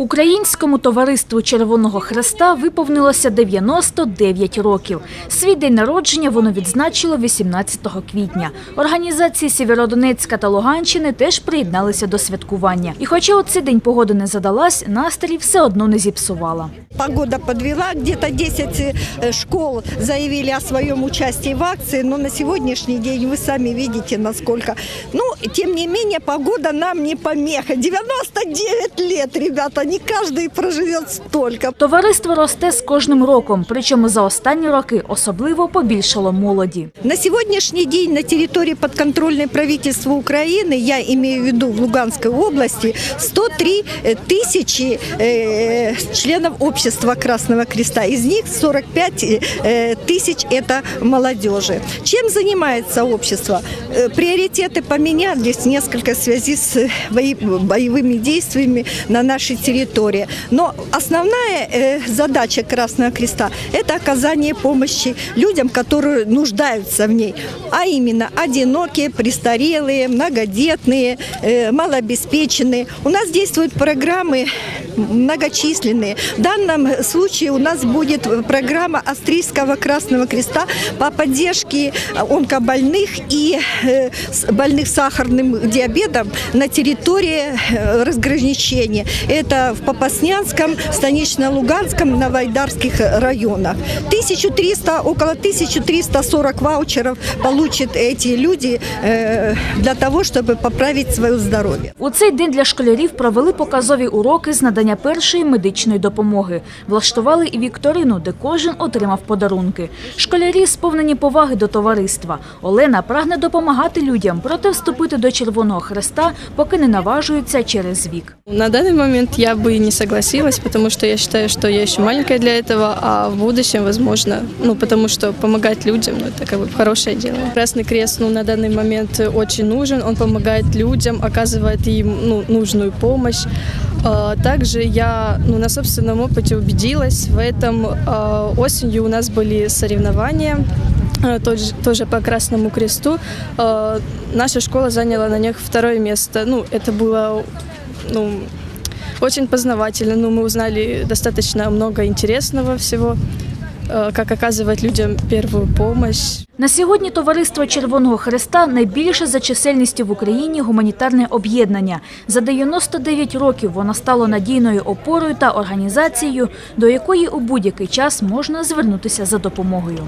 Українському товариству Червоного Хреста виповнилося 99 років. Свій день народження воно відзначило 18 квітня. Організації Сєвєродонецька та Луганщини теж приєдналися до святкування. І хоча у цей день погода не задалась, настрій все одно не зіпсувала. Погода подвела, где-то 10 э, школ заявили о своем участии в акции, но на сегодняшний день вы сами видите, насколько. Ну, тем не менее, погода нам не помеха. 99 лет, ребята, не каждый проживет столько. Товариство росте з кожним роком, причому за останні роки особливо побільшало молоді. На сегодняшний день на территории подконтрольной правительству Украины, я имею в виду в Луганской области, 103 тысячи э, членов общества Красного Креста. Из них 45 э, тысяч – это молодежи. Чем занимается общество? Э, Приоритеты поменялись несколько в связи с бои- боевыми действиями на нашей территории. Но основная э, задача Красного Креста – это оказание помощи людям, которые нуждаются в ней, а именно одинокие, престарелые, многодетные, э, малообеспеченные. У нас действуют программы многочисленные. В данном случае у нас будет программа Австрийского Красного Креста по поддержке онкобольных и больных сахарным диабетом на территории э, разграничения. Это в Попаснянском, Станично-Луганском, Новоайдарских районах. 1300, около 1340 ваучеров получат эти люди э, для того, чтобы поправить свое здоровье. У цей день для школярів провели показові уроки з надання першої медичної допомоги. Влаштували і вікторину, де кожен отримав подарунки. Школярі сповнені поваги до товариства. Олена прагне допомагати людям, проте вступити до Червоного Хреста поки не наважується через вік. На данный момент я бы не согласилась, потому что я считаю, что я еще маленькая для этого, а в будущем, возможно, ну, потому что помогать людям, ну, это как бы хорошее дело. Красный Крест, ну, на данный момент очень нужен, он помогает людям, оказывает им, ну, нужную помощь. А, Также я ну, на собственном опыте убедилась в этом. А, Осенью у нас были соревнования э, тот же- тоже по Красному Кресту. Э, Наша школа заняла на них второе место. Ну, это было ну, очень познавательно. Ну, мы узнали достаточно много интересного всего, э, как оказывать людям первую помощь. На сьогодні товариство Червоного Хреста найбільше за чисельністю в Україні гуманітарне об'єднання. За 99 років воно стало надійною опорою та організацією, до якої у будь-який час можна звернутися за допомогою.